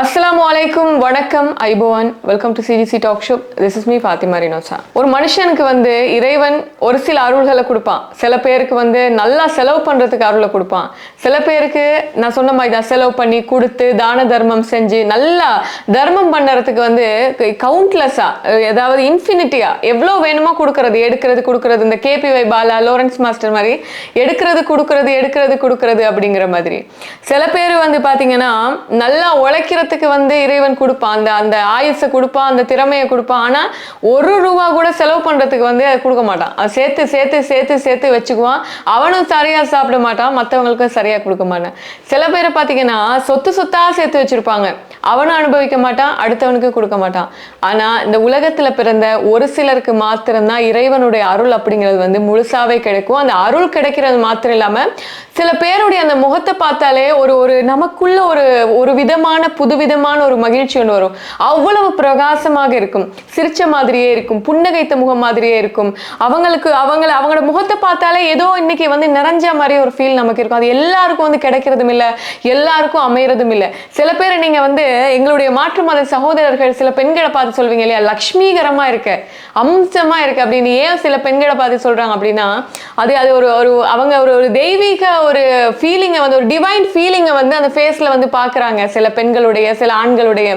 அஸ்ஸலாமு அலைக்கும் வணக்கம் ஐபோவான். Welcome to C G C talk show this is me Fathima Rinosa ஒரு மனுஷனுக்கு வந்து இறைவன் ஒரு சில அருள்களை கொடுப்பான். சில பேருக்கு வந்து நல்லா செலவு பண்ணுறதுக்கு அருளை கொடுப்பான். சில பேருக்கு நான் சொன்ன மாதிரி தான் செலவு பண்ணி கொடுத்து தான தர்மம் செஞ்சு நல்லா தர்மம் பண்ணுறதுக்கு வந்து கவுண்ட்லெஸ்ஸாக ஏதாவது இன்ஃபினிட்டியாக எவ்வளோ வேணுமோ கொடுக்கறது எடுக்கிறது கொடுக்கறது இந்த கேபிஒய் பாலா லோரன்ஸ் மாஸ்டர் மாதிரி எடுக்கிறது கொடுக்கறது எடுக்கிறது கொடுக்கறது அப்படிங்கிற மாதிரி. சில பேர் வந்து பார்த்தீங்கன்னா நல்லா உழைக்கிற உழைக்கிறதுக்கு வந்து இறைவன் கொடுப்பான் அந்த அந்த ஆயுசை கொடுப்பான் அந்த திறமையை கொடுப்பான் ஆனால் ஒரு ரூபா கூட செலவு பண்ணுறதுக்கு வந்து அதை கொடுக்க மாட்டான். அது சேர்த்து சேர்த்து சேர்த்து சேர்த்து வச்சுக்குவான். அவனும் சரியாக சாப்பிட மாட்டான். மற்றவங்களுக்கும் சரியாக கொடுக்க மாட்டான். சில பேரை பார்த்தீங்கன்னா சொத்து சொத்தாக சேர்த்து வச்சிருப்பாங்க. அவனும் அனுபவிக்க மாட்டான் அடுத்தவனுக்கு கொடுக்க மாட்டான். ஆனால் இந்த உலகத்தில் பிறந்த ஒரு சிலருக்கு மாத்திரம்தான் இறைவனுடைய அருள் அப்படிங்கிறது வந்து முழுசாவே கிடைக்கும். அந்த அருள் கிடைக்கிறது மாத்திரம் இல்லாமல் சில பேருடைய அந்த முகத்தை பார்த்தாலே ஒரு ஒரு நமக்குள்ள ஒரு ஒரு விதமான புது புதுவிதமான ஒரு மகிழ்ச்சி ஒன்று வரும். அவ்வளவு பிரகாசமாக இருக்கும். சிரிச்ச மாதிரியே இருக்கும். புன்னகைத்த முகம் மாதிரியே இருக்கும். அவங்களுக்கு அவங்கள அவங்களோட முகத்தை பார்த்தாலே ஏதோ இன்னைக்கு வந்து நிறைஞ்ச மாதிரி ஒரு ஃபீல் நமக்கு இருக்கும். அது எல்லாருக்கும் வந்து கிடைக்கிறதும் இல்லை. எல்லாருக்கும் அமையறதும் இல்லை. சில பேர் நீங்க வந்து எங்களுடைய மாற்று மத சகோதரர்கள் சில பெண்களை பார்த்து சொல்வீங்க இல்லையா? லக்ஷ்மீகரமா இருக்க. அம்சமா இருக்கு. அப்படின்னு ஏன் சில பெண்களை பார்த்து சொல்றாங்க அப்படின்னா அது அது ஒரு ஒரு அவங்க ஒரு ஒரு தெய்வீக ஒரு ஃபீலிங்கை வந்து ஒரு டிவைன் ஃபீலிங்கை வந்து அந்த ஃபேஸ்ல வந்து பார்க்குறாங்க சில பெண்களுடைய சில ஆண்களுடைய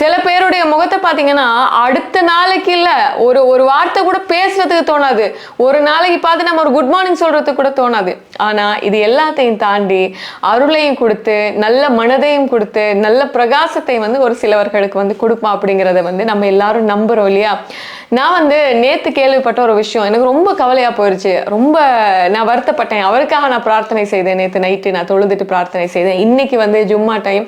சில பேருடைய முகத்தை பார்த்தீங்கன்னா அடுத்த நாளைக்கு இல்லை ஒரு ஒரு வார்த்தை கூட பேசுறதுக்கு தோணாது. ஒரு நாளைக்கு பார்த்து நம்ம ஒரு குட் மார்னிங் சொல்றதுக்கு கூட தோணாது. ஆனால் இது எல்லாத்தையும் தாண்டி அருளையும் கொடுத்து நல்ல மனதையும் கொடுத்து நல்ல பிரகாசத்தை வந்து ஒரு சிலவர்களுக்கு வந்து கொடுப்பான் அப்படிங்கிறத வந்து நம்ம எல்லாரும் நம்புகிறோம் இல்லையா? நான் வந்து நேற்று கேள்விப்பட்ட ஒரு விஷயம். எனக்கு ரொம்ப கவலையாக போயிடுச்சு ரொம்ப நான் வருத்தப்பட்டேன். அவருக்காக நான் பிரார்த்தனை செய்தேன் நேற்று நைட்டு நான் தொழுதுட்டு பிரார்த்தனை செய்தேன். இன்னைக்கு வந்து ஜும்மா டைம்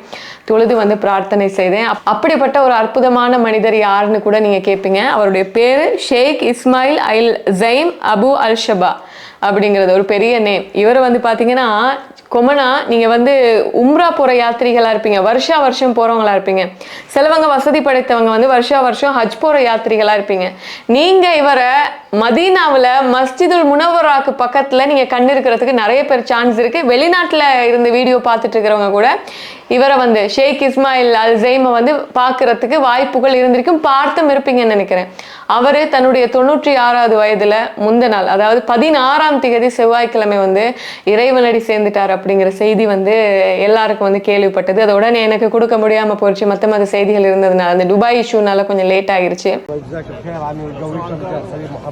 தொழுது வந்து பிரார்த்தனை செய்தேன். அப்படிப்பட்ட ஒரு அற்புதமான மனிதர் யாருன்னு கூட நீங்கள் கேட்பீங்க அவருடைய பேர் ஷேக் இஸ்மாயில் அல் ஜைம் அபு அல் ஷபா அப்படிங்கிறது ஒரு பெரிய நேம் இவர் வந்து பார்த்தீங்கன்னா கொமனா நீங்கள் வந்து உம்ரா போகிற யாத்திரிகளாக இருப்பீங்க. வருஷா வருஷம் போகிறவங்களா இருப்பீங்க. சிலவங்க வசதி படைத்தவங்க வந்து வருஷா வருஷம் ஹஜ் போகிற யாத்திரிகளாக இருப்பீங்க. நீங்கள் இவரை மதீனாவில் மஸ்ஜிதுல் முனவராக்கு பக்கத்தில் நீங்கள் கண் இருக்கிறதுக்கு நிறைய பேர் சான்ஸ் இருக்குது வெளிநாட்டில் இருந்து வீடியோ பார்த்துட்டு இருக்கிறவங்க கூட இவரை வந்து ஷேக் இஸ்மாயில் அல் ஜெய்மை வந்து பார்க்கறதுக்கு வாய்ப்புகள் இருந்திருக்கும். பார்த்தும் இருப்பீங்கன்னு நினைக்கிறேன். அவர் தன்னுடைய தொண்ணூற்றி ஆறாவது வயதில் முந்த நாள் அதாவது பதினாறாம் தேதி செவ்வாய்க்கிழமை வந்து இறைவனடி சேர்ந்துட்டார் அப்படிங்கிற செய்தி வந்து எல்லாருக்கும் வந்து கேள்விப்பட்டது. அதை உடனே எனக்கு கொடுக்க முடியாமல் போயிடுச்சு மற்ற மற்ற செய்திகள் இருந்ததுனால அந்த துபாய் இஷ்யூனால கொஞ்சம் லேட் ஆகிருச்சு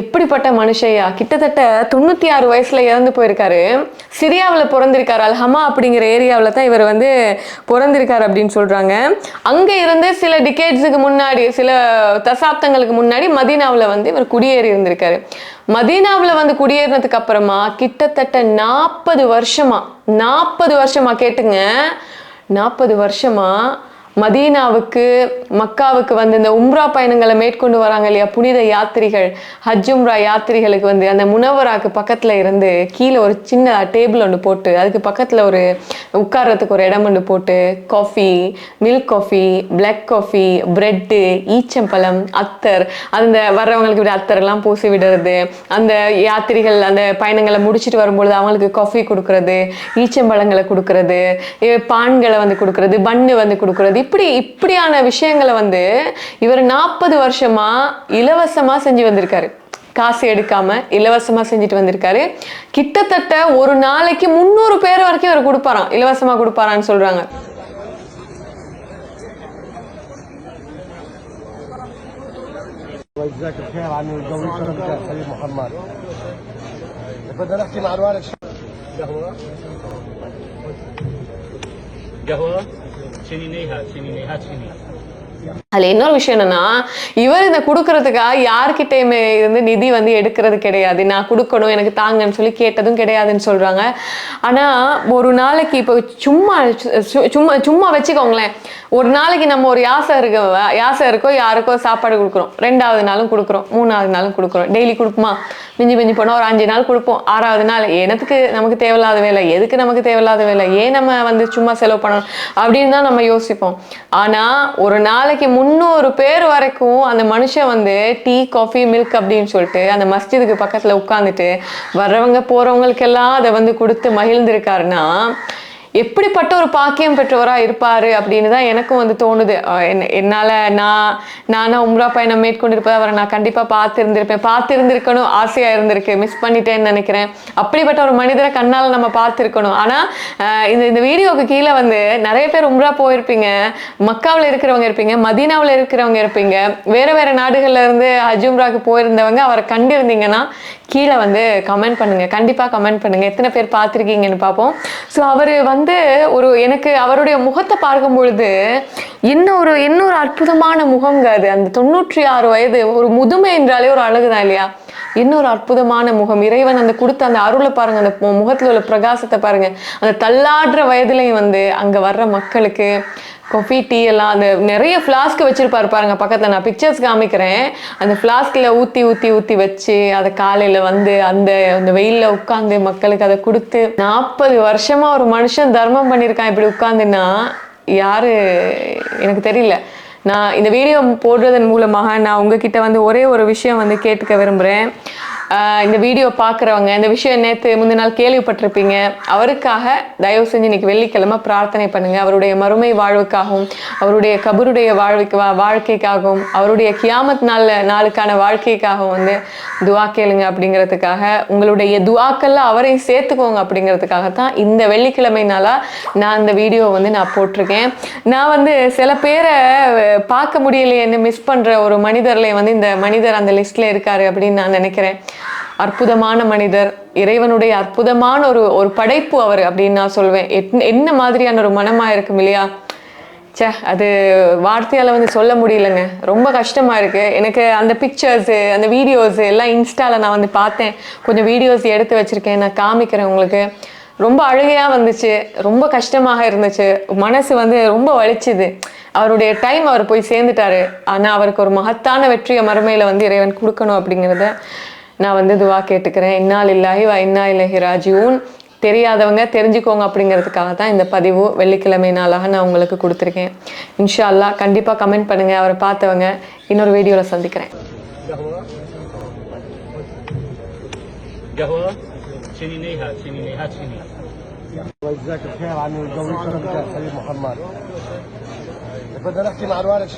எப்படிப்பட்ட மனுஷையா கிட்டத்தட்ட தொண்ணூற்றி ஆறு வயசில் இறந்து போயிருக்காரு. சிரியாவில் பிறந்திருக்காரு. அல்ஹமா அப்படிங்கிற ஏரியாவில் தான் இவர் வந்து பிறந்திருக்காரு அப்படின்னு சொல்கிறாங்க அங்கே இருந்து சில டிகேட்ஸுக்கு முன்னாடி சில தசாப்தங்களுக்கு முன்னாடி மதீனாவில் வந்து இவர் குடியேறி இருந்திருக்காரு. மதீனாவில் வந்து குடியேறினதுக்கு அப்புறமா கிட்டத்தட்ட நாற்பது வருஷமா நாற்பது வருஷமா கேட்டுங்க. நாற்பது வருஷமா மதீனாவுக்கு மக்காவுக்கு வந்து இந்த உம்ரா பயணங்களை மேற்கொண்டு வராங்க இல்லையா? புனித யாத்திரிகள் ஹஜ் உம்ரா யாத்திரிகளுக்கு வந்து அந்த முனவராக்கு பக்கத்தில் இருந்து கீழே ஒரு சின்ன டேபிள் ஒன்று போட்டு அதுக்கு பக்கத்தில் ஒரு உட்கார்றதுக்கு ஒரு இடம் ஒன்று போட்டு coffee milk coffee black coffee bread ஈச்சம்பழம் அத்தர் அந்த வர்றவங்களுக்கு இப்படி அத்தர்லாம் பூசி விடுறது அந்த யாத்திரிகள் அந்த பயணங்களை முடிச்சிட்டு வரும்பொழுது அவங்களுக்கு காஃபி கொடுக்குறது ஈச்சம்பழங்களை கொடுக்குறது பான்களை வந்து கொடுக்குறது பன்னு வந்து கொடுக்குறது இப்படி இப்படியான விஷயங்களை வந்து இவர் நாற்பது வருஷமா இலவசமா செஞ்சு வந்திருக்காரு காசு எடுக்காம இலவசமா செஞ்சுட்டு வந்திருக்காரு கிட்டத்தட்ட ஒரு நாளைக்கு முந்நூறு பேர் வரைக்கும் இவர் கொடுப்பாராம் இலவசமா கொடுப்பாரான்னு சொல்றாங்க جزاك الخير عمي والجوي شركة سليم محمد بدنا نحكي مع الوالد قهوة قهوة चीनी नहीं है चीनी नहीं है चीनी அதில் இன்னொரு விஷயம் என்னன்னா இவர் இதை கொடுக்கறதுக்காக யார்கிட்டயுமே இருந்து நிதி வந்து எடுக்கிறது கிடையாது. நான் கொடுக்கணும் எனக்கு தாங்கன்னு சொல்லி கேட்டதும் கிடையாதுன்னு சொல்றாங்க. ஆனால் ஒரு நாளைக்கு இப்போ சும்மா சு- சும்மா சும்மா வச்சுக்கோங்களேன். ஒரு நாளைக்கு நம்ம ஒரு யாசை இருக்க யாசை இருக்கோ யாருக்கோ சாப்பாடு கொடுக்குறோம். ரெண்டாவது நாளும் கொடுக்குறோம் மூணாவது நாளும் கொடுக்குறோம். டெய்லி கொடுப்போமா? மிஞ்சி மிஞ்சி போனால் ஒரு அஞ்சு நாள் கொடுப்போம். ஆறாவது நாள் எனத்துக்கு நமக்கு தேவையில்லாத வேலை எதுக்கு நமக்கு தேவையில்லாத வேலை? ஏன் நம்ம வந்து சும்மா செலவு பண்ணணும்? அப்படின்னு தான் நம்ம யோசிப்போம். ஆனால் ஒரு நாளைக்கு முந்நூறு பேர் வரைக்கும் அந்த மனுஷன் வந்து டீ காஃபி மில்க் அப்படின்னு சொல்லிட்டு அந்த மஸ்ஜிதுக்கு பக்கத்துல உட்காந்துட்டு வர்றவங்க போறவங்களுக்கெல்லாம் அதை வந்து கொடுத்து மகிழ்ந்திருக்காருன்னா எப்படிப்பட்ட ஒரு பாக்கியம் பெற்றவராக இருப்பாரு அப்படின்னு தான் எனக்கும் வந்து தோணுது. என்னால் என்ன- நான் நானும் உம்ரா பயணம் மேற்கொண்டிருப்பதை அவரை நான் கண்டிப்பாக பார்த்துருந்துருப்பேன். பார்த்துருந்துருக்கணும் ஆசையாக இருந்திருக்கு. மிஸ் பண்ணிட்டேன்னு நினைக்கிறேன். அப்படிப்பட்ட ஒரு மனிதரை கண்ணால் நம்ம பார்த்துருக்கணும். ஆனா இந்த இந்த வீடியோக்கு கீழே வந்து நிறைய பேர் உம்ரா போயிருப்பீங்க. மக்காவில் இருக்கிறவங்க இருப்பீங்க மதீனாவில் இருக்கிறவங்க இருப்பீங்க. வேற வேற நாடுகள்ல இருந்து ஹஜ் போயிருந்தவங்க அவரை கண்டிருந்தீங்கன்னா கீழே வந்து கமெண்ட் பண்ணுங்க. கண்டிப்பாக கமெண்ட் பண்ணுங்க. எத்தனை பேர் பார்த்துருக்கீங்கன்னு பார்ப்போம். ஸோ அவர் வந்து ஒரு எனக்கு அவருடைய முகத்தை பார்க்கும் பொழுது இன்னும் ஒரு இன்னொரு அற்புதமான முகங்க அது. அந்த தொண்ணூற்றி ஆறு வயது ஒரு முதுமை என்றாலே ஒரு அழகுதான் இல்லையா? இன்னொரு அற்புதமான முகம். இறைவன் அந்த கொடுத்த அந்த அருளை பாருங்க அந்த மு- முகத்துல உள்ள பிரகாசத்தை பாருங்க. அந்த தள்ளாடுற வயதுலையும் வந்து அங்க வர்ற மக்களுக்கு காஃபி டீ எல்லாம் அந்த நிறைய ஃப்ளாஸ்க் வச்சிருப்பாரு பாருங்க பக்கத்துல நான் பிக்சர்ஸ் காமிக்கிறேன். அந்த ஃப்ளாஸ்கில் ஊத்தி ஊத்தி ஊத்தி வச்சு அதை காலையில வந்து அந்த அந்த வெயிலில் உட்காந்து மக்களுக்கு அதை கொடுத்து நாற்பது வருஷமா ஒரு மனுஷன் தர்மம் பண்ணியிருக்கான் இப்படி உட்காந்துன்னா யாரு எனக்கு தெரியல. நான் இந்த வீடியோ போடுறதன் மூலமாக நான் உங்ககிட்ட வந்து ஒரே ஒரு விஷயம் வந்து கேட்டுக்க விரும்புகிறேன் இந்த வீடியோ பார்க்குறவங்க இந்த விஷயம் நேற்று முந்தின நாள் கேள்விப்பட்டிருப்பீங்க. அவருக்காக தயவு செஞ்சு இன்னைக்கு வெள்ளிக்கிழமை பிரார்த்தனை பண்ணுங்க. அவருடைய மறுமை வாழ்வுக்காகவும் அவருடைய கபருடைய வாழ்வுக்கு வா- வாழ்க்கைக்காகவும் அவருடைய கியாமத் நாள் நாளுக்கான வாழ்க்கைக்காகவும் வந்து துவா கேளுங்க அப்படிங்கிறதுக்காக உங்களுடைய துவாக்கள்ல அவரையும் சேர்த்துக்கோங்க அப்படிங்கிறதுக்காக தான் இந்த வெள்ளிக்கிழமை நாளாக நான் இந்த வீடியோ வந்து நான் போட்டிருக்கேன். நான் வந்து சில பேரை பார்க்க முடியலையேன்னு மிஸ் பண்ணுற ஒரு மனிதர்ல வந்து இந்த மனிதர் அந்த லிஸ்ட்ல இருக்காரு அப்படின்னு நான் நினைக்கிறேன். அற்புதமான மனிதர் இறைவனுடைய அற்புதமான ஒரு ஒரு படைப்பு அவர் அப்படின்னு நான் சொல்வேன். எத்- என்ன மாதிரியான ஒரு மனமாக இருக்கும் இல்லையா? ச்சே அது வார்த்தையால் வந்து சொல்ல முடியலங்க. ரொம்ப கஷ்டமாக இருக்குது எனக்கு அந்த பிக்சர்ஸு அந்த வீடியோஸு எல்லாம் இன்ஸ்டாவில் நான் வந்து பார்த்தேன். கொஞ்சம் வீடியோஸ் எடுத்து வச்சுருக்கேன். நான் காமிக்கிறேன் உங்களுக்கு. ரொம்ப அழுகையாக வந்துச்சு. ரொம்ப கஷ்டமாக இருந்துச்சு. மனசு வந்து ரொம்ப வலிச்சுது. அவருடைய டைம் அவர் போய் சேர்ந்துட்டாரு. ஆனால் அவருக்கு ஒரு மகத்தான வெற்றியை மறுமையில் வந்து இறைவன் கொடுக்கணும் அப்படிங்கிறத நான் வந்து துவா கேட்டுக்கிறேன் இன்னால் இல்லாஹி வ இன்னா இலஹி ராஜியூன் தெரியாதவங்க தெரிஞ்சுக்கோங்க அப்படிங்கிறதுக்காக தான் இந்த பதிவு வெள்ளிக்கிழமை நாளாக நான் உங்களுக்கு கொடுத்துருக்கேன் இன்ஷா அல்லாஹ் கண்டிப்பாக கமெண்ட் பண்ணுங்க அவரை பார்த்தவங்க இன்னொரு வீடியோவில் சந்திக்கிறேன் قهوة شني نيها شني نيها شني وجزاك الخير عن الجو كرمك يا حبيب محمد بدنا نحكي مع الوالد